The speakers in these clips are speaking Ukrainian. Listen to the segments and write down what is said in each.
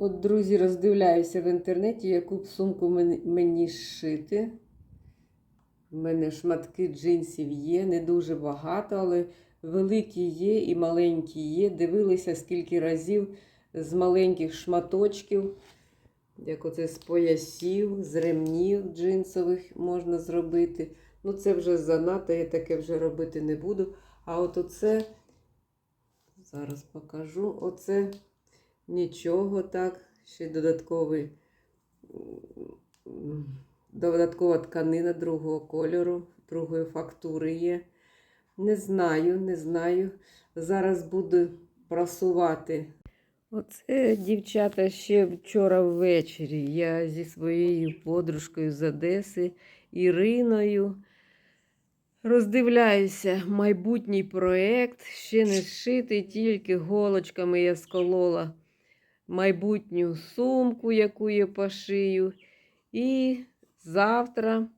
От, друзі, роздивляюся в інтернеті, яку б сумку мені, зшити. У мене шматки джинсів є, не дуже багато, але великі є і маленькі є. Дивилися скільки разів з маленьких шматочків, як оце з поясів, з ремнів джинсових можна зробити. Ну, це вже занадто, я таке вже робити не буду. А от оце, зараз покажу, оце нічого так, ще додатковий, додаткова тканина другого кольору, другої фактури є. Не знаю, не знаю. Зараз буду прасувати. Оце, дівчата, ще вчора ввечері. Я зі своєю подружкою з Одеси Іриною роздивляюся майбутній проєкт. Ще не зшитий, тільки голочками я сколола майбутню сумку, яку я пошию. І завтра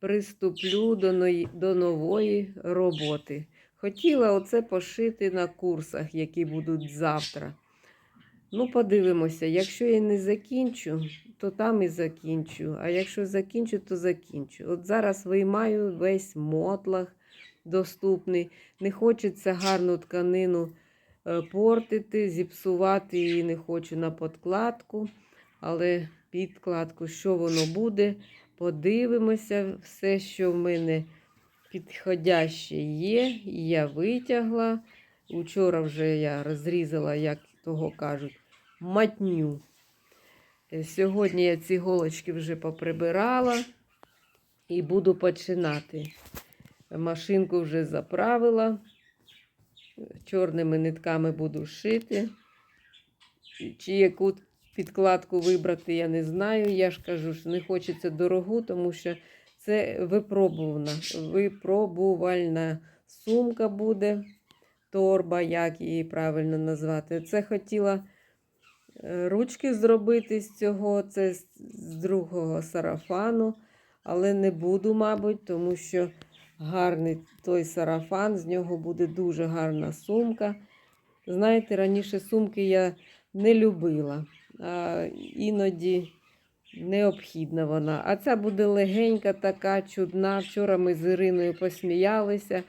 приступлю до, нової роботи. Хотіла оце пошити на курсах, які будуть завтра. Ну, подивимося, якщо я не закінчу, то там і закінчу. А якщо закінчу, то закінчу. От зараз виймаю весь мотлах доступний. Не хочеться гарну тканину портити, зіпсувати її не хочу на подкладку, але підкладку, що воно буде, подивимося. Все, що в мене підходяще є, я витягла. Учора вже я розрізала, як того кажуть, матню. Е, Сьогодні я ці голочки вже поприбирала і буду починати. Машинку вже заправила. Чорними нитками буду шити. Чи яку підкладку вибрати, я не знаю. Я ж кажу, що не хочеться дорогу, тому що це випробувана, випробувальна сумка буде, торба, як її правильно назвати. Це хотіла е, ручки зробити з цього, це з з другого сарафану, але не буду, мабуть, тому що гарний той сарафан, з нього буде дуже гарна сумка. Знаєте, раніше сумки я не любила, а іноді необхідна вона. А ця буде легенька, така чудна. Вчора ми з Іриною посміялися.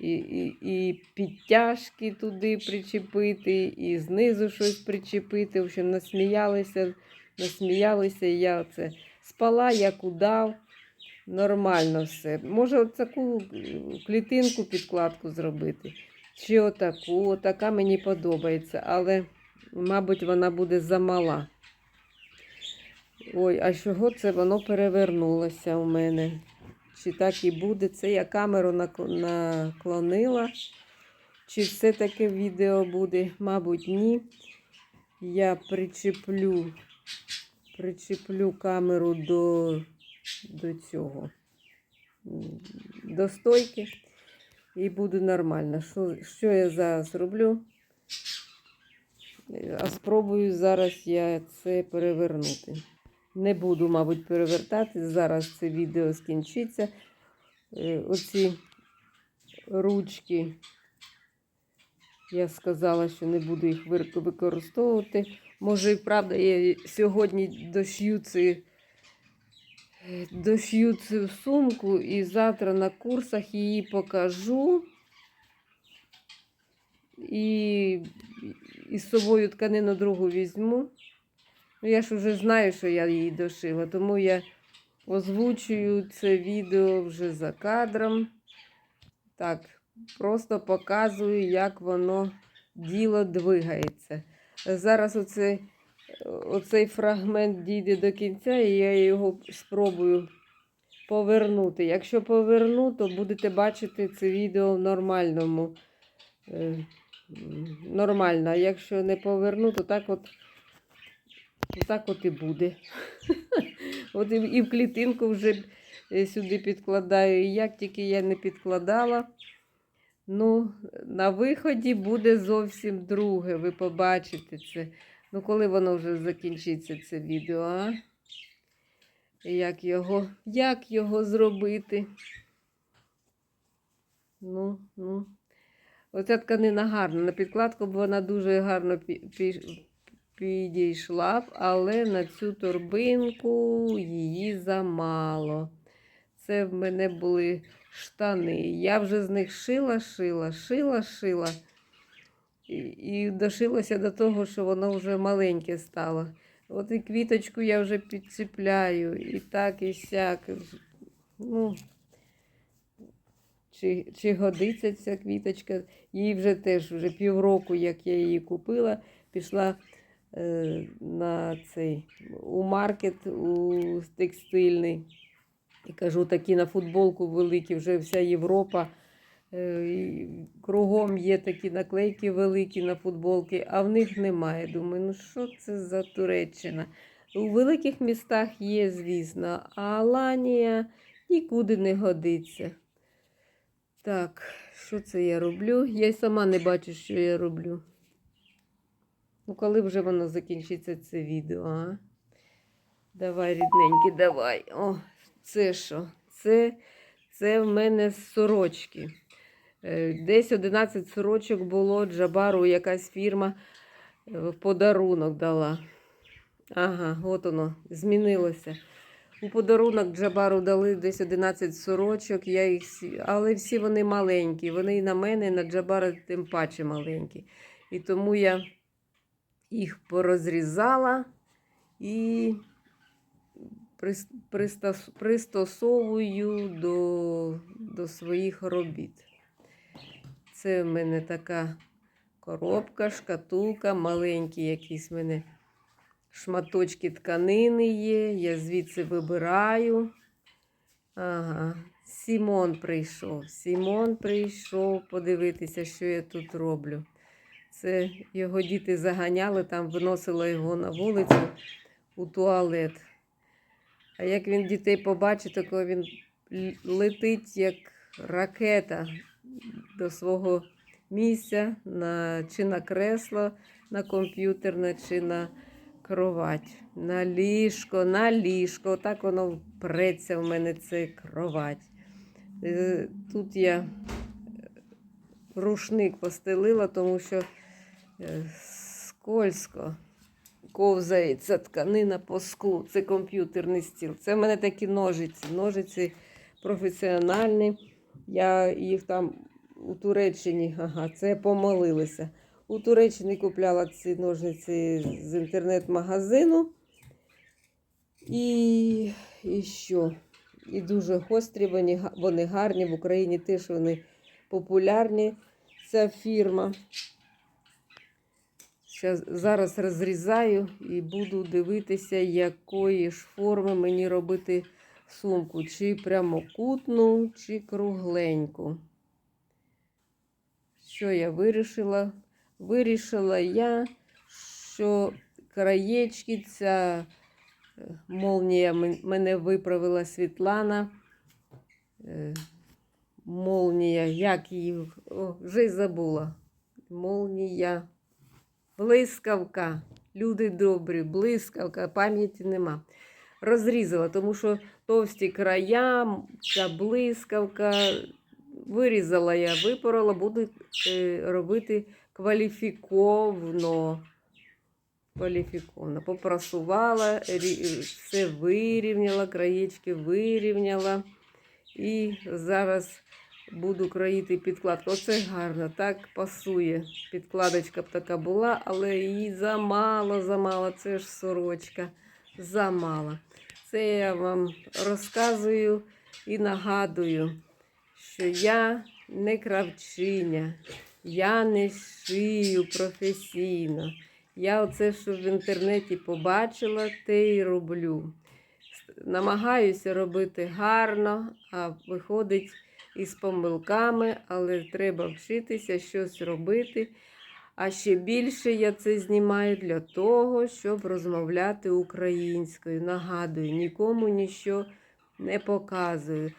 І, і, і підтяжки туди причепити, і знизу щось причепити. В общем, насміялися, насміялися, і я оце спала, як удав. Нормально все. Може, от таку клітинку підкладку зробити. Чи отаку. Отака мені подобається, але, мабуть, вона буде замала. Ой, а чого це воно перевернулося у мене? Чи так і буде? Це я камеру наклонила. Чи все-таки відео буде? Мабуть, ні. Я причеплю, причеплю камеру до, до цього, до стойки. І буде нормально. Що, що я зараз роблю? А спробую зараз я це перевернути. Не буду, мабуть, перевертати. Зараз це відео скінчиться. Е, Оці ручки, я сказала, що не буду їх використовувати. Може, і правда, я сьогодні дошью ці, дошью цю сумку і завтра на курсах її покажу. І, і з собою тканину другу візьму. Ну, я ж вже знаю, що я її дошила, тому я озвучую це відео вже за кадром. Так, просто показую, як воно діло двигається. Зараз оцей, оцей фрагмент дійде до кінця, і я його спробую повернути. Якщо поверну, то будете бачити це відео в нормальному. е, Нормально. А якщо не поверну, то так от так от і буде. От і, в клітинку вже е, сюди підкладаю. І як тільки я не підкладала, ну, на виході буде зовсім друге. Ви побачите це. Ну, коли воно вже закінчиться, це відео, а? Як його, як його зробити? Ну, ну. Оця тканина гарна. На підкладку б вона дуже гарно пі- пі- підійшла але на цю торбинку її замало. Це в мене були штани. Я вже з них шила, шила, шила, шила. І, і дошилася до того, що воно вже маленьке стало. От і квіточку я вже підціпляю, і так, і сяк. Ну, чи, чи годиться ця квіточка? Їй вже теж вже півроку, як я її купила, пішла е, на цей у маркет у текстильний. І кажу, такі на футболку великі, вже вся Європа. Е, Кругом є такі наклейки великі на футболки, а в них немає. Думаю, ну що це за Туреччина? У великих містах є, звісно, а Аланія нікуди не годиться. Так, що це я роблю? Я й сама не бачу, що я роблю. Ну, коли вже воно закінчиться це відео, а? Давай, рідненький, давай. О, це що? Це, це в мене сорочки. Е, Десь 11 сорочок було Джабару, якась фірма е, в подарунок дала. Ага, от воно, змінилося. У подарунок Джабару дали десь 11 сорочок, я їх, але всі вони маленькі. Вони і на мене, і на Джабара тим паче маленькі. І тому я їх порозрізала і пристосовую до, до своїх робіт. Це в мене така коробка, шкатулка, маленькі якісь в мене шматочки тканини є. Я звідси вибираю. Ага, Сімон прийшов. Сімон прийшов подивитися, що я тут роблю. Це його діти заганяли, там виносила його на вулицю у туалет. А як він дітей побачить, то він летить як ракета до свого місця на, чи на кресло, на комп'ютерне, чи на кровать. На ліжко, на ліжко. Так воно преться в мене це кровать. Е, Тут я е, рушник постелила, тому що е, скользко ковзається тканина по склу. Це комп'ютерний стіл. Це в мене такі ножиці. Ножиці професіональні. Я їх там у Туреччині, ага, це помолилися. У Туреччині купляла ці ножниці з інтернет-магазину. І, і що? І дуже гострі, вони, вони гарні. В Україні теж вони популярні. Ця фірма. Зараз розрізаю і буду дивитися, якої ж форми мені робити сумку. Чи прямокутну, чи кругленьку. Що я вирішила? Вирішила я, що краєчки, ця е, молнія мене виправила Світлана. Е, Молнія, як її О, вже й забула. Молнія. Блискавка. Люди добрі, блискавка, пам'яті нема. Розрізала, тому що товсті края, ця блискавка. Вирізала я, випорола, буду е, робити кваліфіковно. Кваліфіковно. Попрасувала, все вирівняла, краєчки вирівняла. І зараз буду кроїти підкладку. Оце гарно, так пасує. Підкладочка б така була, але її замало, замало. Це ж сорочка. Замало. Це я вам розказую і нагадую, що я не кравчиня, я не шию професійно. Я оце, що в інтернеті побачила, те й роблю. Намагаюся робити гарно, а виходить із помилками, але треба вчитися щось робити. А ще більше я це знімаю для того, щоб розмовляти українською. Нагадую, нікому нічого не показую.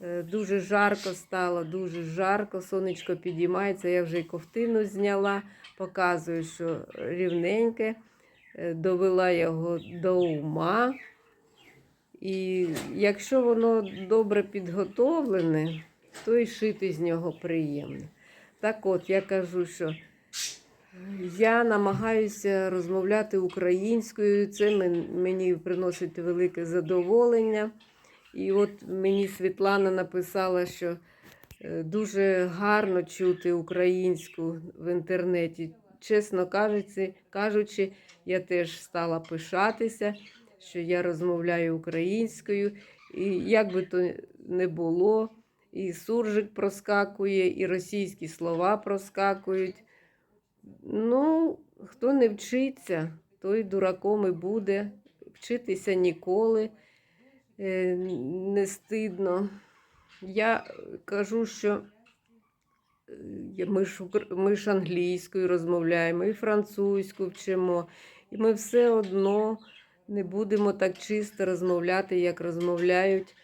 Е, Дуже жарко стало, дуже жарко, сонечко підіймається. Я вже й ковтину зняла, показую, що рівненьке, Е, довела його до ума. І якщо воно добре підготовлене, то і шити з нього приємно. Так от, я кажу, що Я намагаюся розмовляти українською. Це мені приносить велике задоволення. І от мені Світлана написала, що е, дуже гарно чути українську в інтернеті. Чесно кажучи, кажучи, я теж стала пишатися, що я розмовляю українською. І як би то не було, і суржик проскакує, і російські слова проскакують. Ну, хто не вчиться, той дураком і буде. Вчитися ніколи е, не стидно. Я кажу, що е, ми ж, ми ж англійською розмовляємо, і французьку вчимо, і ми все одно не будемо так чисто розмовляти, як розмовляють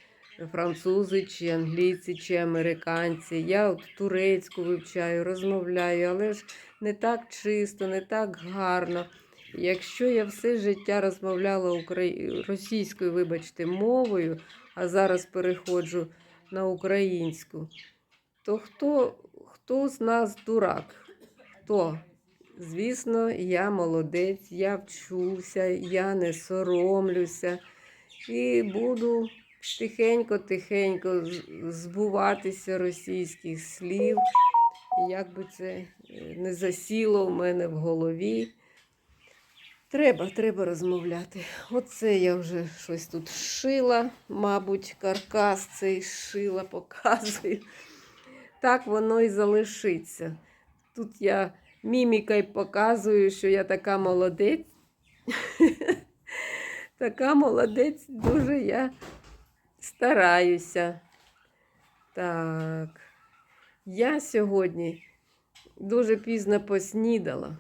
французи, чи англійці, чи американці. Я от турецьку вивчаю, розмовляю, але ж не так чисто, не так гарно. Якщо я все життя розмовляла украї... російською, вибачте, мовою, а зараз переходжу на українську, то хто, хто з нас дурак? Хто? Звісно, я молодець, я вчуся, я не соромлюся і буду тихенько-тихенько збуватися російських слів, як би це е, не засіло в мене в голові. Треба, треба розмовляти. Оце я вже щось тут шила, мабуть, каркас цей шила, показую. Так воно і залишиться. Тут я мімікою показую, що я така молодець. така молодець, дуже я стараюся. Так. Я сьогодні дуже пізно поснідала.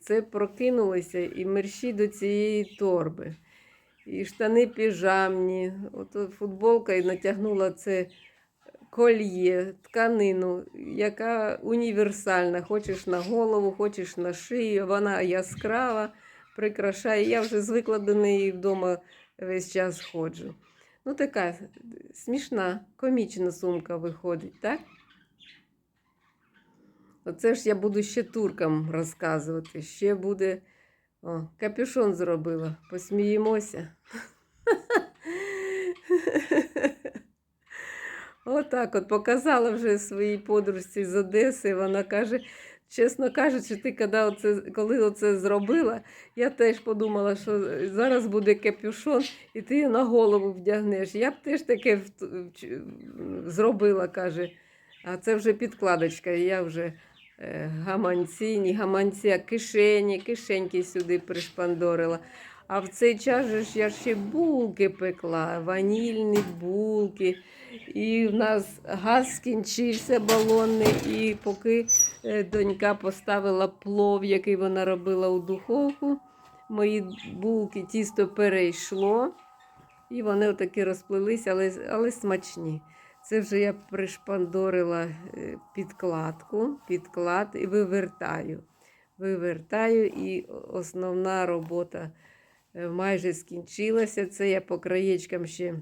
Це прокинулося і мерщі до цієї торби. І штани піжамні, от футболка і натягнула це кольє, тканину, яка універсальна. Хочеш на голову, хочеш на шию, вона яскрава, прикрашає. Я вже звикла до неї вдома весь час ходжу. Ну, така смішна, комічна сумка виходить, так? Оце ж я буду ще туркам розказувати. Ще буде. О, капюшон зробила. Посміємося. Отак от показала вже своїй подружці з Одеси. Вона каже, чесно кажучи, ти коли оце, коли оце зробила, я теж подумала, що зараз буде капюшон, і ти на голову вдягнеш. Я б теж таке зробила, каже. А це вже підкладочка. Я вже е, гаманці, ні гаманці, а кишені, кишеньки сюди пришпандорила. А в цей час же ж я ще булки пекла, ванільні булки. І в нас газ скінчився балонний, і поки е, донька поставила плов, який вона робила у духовку, мої булки тісто перейшло, і вони отакі розплилися, але, але смачні. Це вже я пришпандорила е, підкладку, підклад і вивертаю. Вивертаю, і основна робота майже скінчилася. Це я по краєчкам ще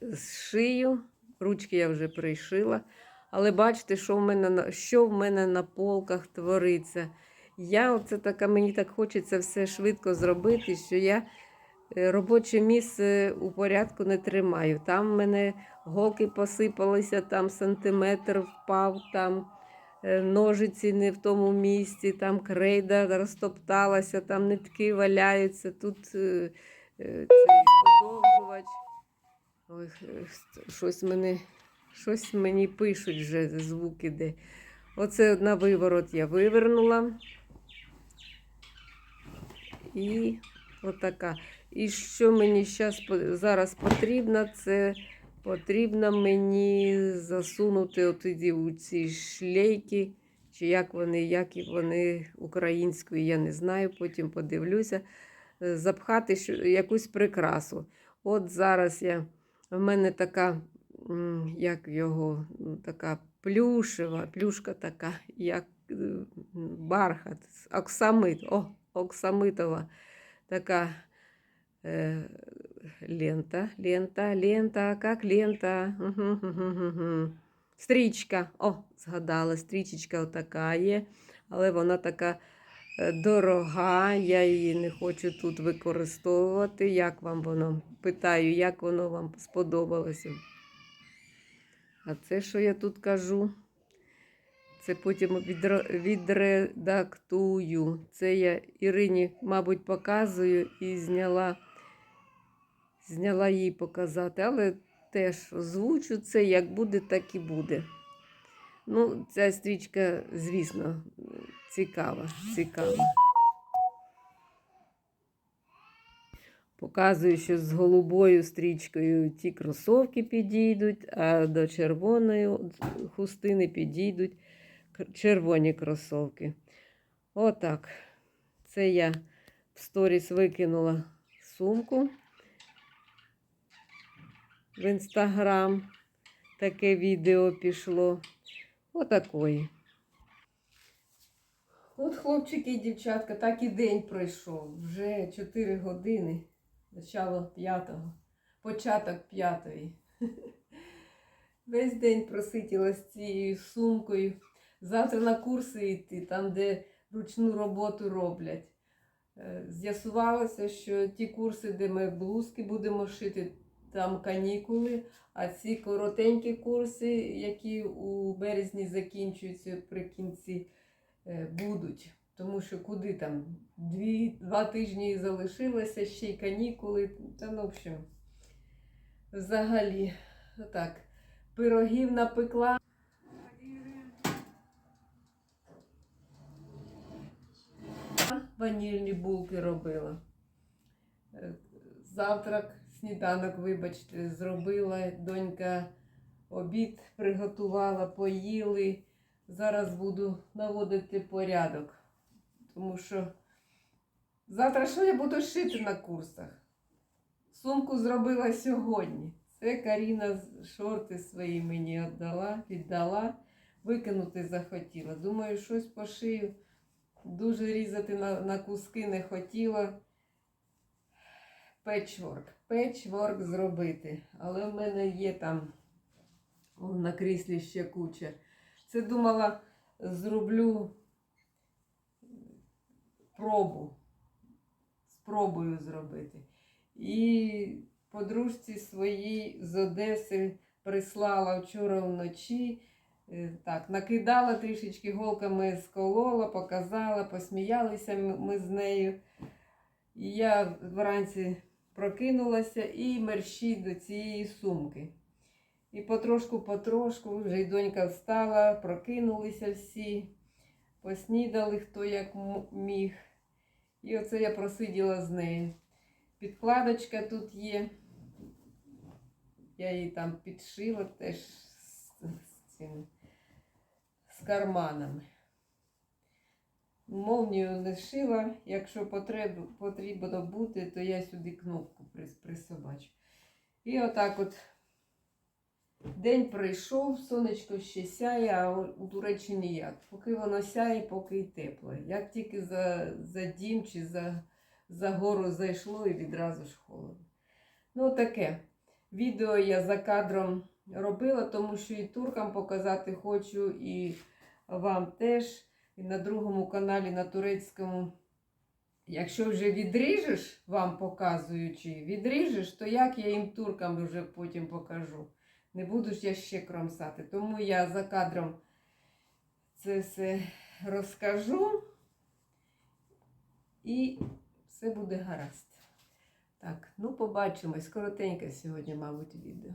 зшию. Ручки я вже пришила. Але бачите, що в мене що в мене на полках твориться. Я оце така, мені так хочеться все швидко зробити, що я е, робоче місце у порядку не тримаю. Там в мене голки посипалися, там сантиметр впав, там е, ножиці не в тому місці, там крейда розтопталася, там нитки валяються, тут е, е, цей подовжувач. Ой, е, щось мене, щось мені пишуть вже звук іде. Оце на виворот я вивернула. І отака. І що мені зараз потрібно, це потрібно мені засунути от іді у ці шлейки, чи як вони, як і вони українською, я не знаю, потім подивлюся. е, Запхати якусь прикрасу. От зараз я, в мене така, як його, ну, така плюшева, плюшка така, як е, бархат, оксамит, о, оксамитова така э, лента, лента, лента, как лента. Стрічка. О, згадала, стрічечка отака є. але вона така е, дорога, я її не хочу тут використовувати. Як вам воно? Питаю, як воно вам сподобалося? А це, що я тут кажу? Це потім відредактую. Це я Ірині, мабуть, показую і зняла, зняла їй показати, але теж озвучу це, як буде, так і буде. Ну, ця стрічка, звісно, цікава, цікава. Показую, що з голубою стрічкою ті кросовки підійдуть, а до червоної хустини підійдуть червоні кросовки. Отак. Це я в сторіс викинула сумку в інстаграм. Таке відео пішло. Отакої. От, хлопчики і дівчатка, так і день пройшов. Вже 4 години. Начало п'ятого. Початок п'ятої. Весь день просиділа з цією сумкою. Завтра на курси йти, там, де ручну роботу роблять. Е, З'ясувалося, що ті курси, де ми блузки будемо шити, там канікули, а ці коротенькі курси, які у березні закінчуються при кінці, е, будуть. Тому що куди там дві, два тижні залишилося, ще й канікули. Та ну, в общем, взагалі, так, пирогів напекла. Ванільні булки робила. Е, Завтрак, сніданок, вибачте, зробила. Донька обід приготувала, поїли. Зараз буду наводити порядок. Тому що завтра що я буду шити на курсах? Сумку зробила сьогодні. Це Каріна шорти свої мені віддала, віддала, викинути захотіла. Думаю, щось пошию. Дуже різати на, на куски не хотіла. Печворк. Печворк зробити. Але в мене є там на кріслі ще куча. Це думала, зроблю пробу. Спробую зробити. І подружці своїй з Одеси прислала вчора вночі. Е, Так, накидала трішечки голками, сколола, показала, посміялися ми з нею. І я вранці прокинулася і мерщій до цієї сумки. І потрошку-потрошку вже й донька встала, прокинулися всі, поснідали хто як міг. І оце я просиділа з нею. Підкладочка тут є. Я її там підшила теж з, з цим з карманами. Молнію не шила. Якщо потрібно буде, то я сюди кнопку присобачу. І отак от день пройшов, сонечко ще сяє, а у Туреччині ніяк. Поки воно сяє, поки й тепло. Як тільки за, за дім чи за, за гору зайшло і відразу ж холодно. Ну, таке. Відео я за кадром робила, тому що і туркам показати хочу, і вам теж. І на другому каналі, на турецькому. Якщо вже відріжеш, вам показуючи, відріжеш, то як я їм туркам вже потім покажу. Не буду ж я ще кромсати. Тому я за кадром це все розкажу. І все буде гаразд. Так, ну побачимось. Коротеньке сьогодні, мабуть, відео.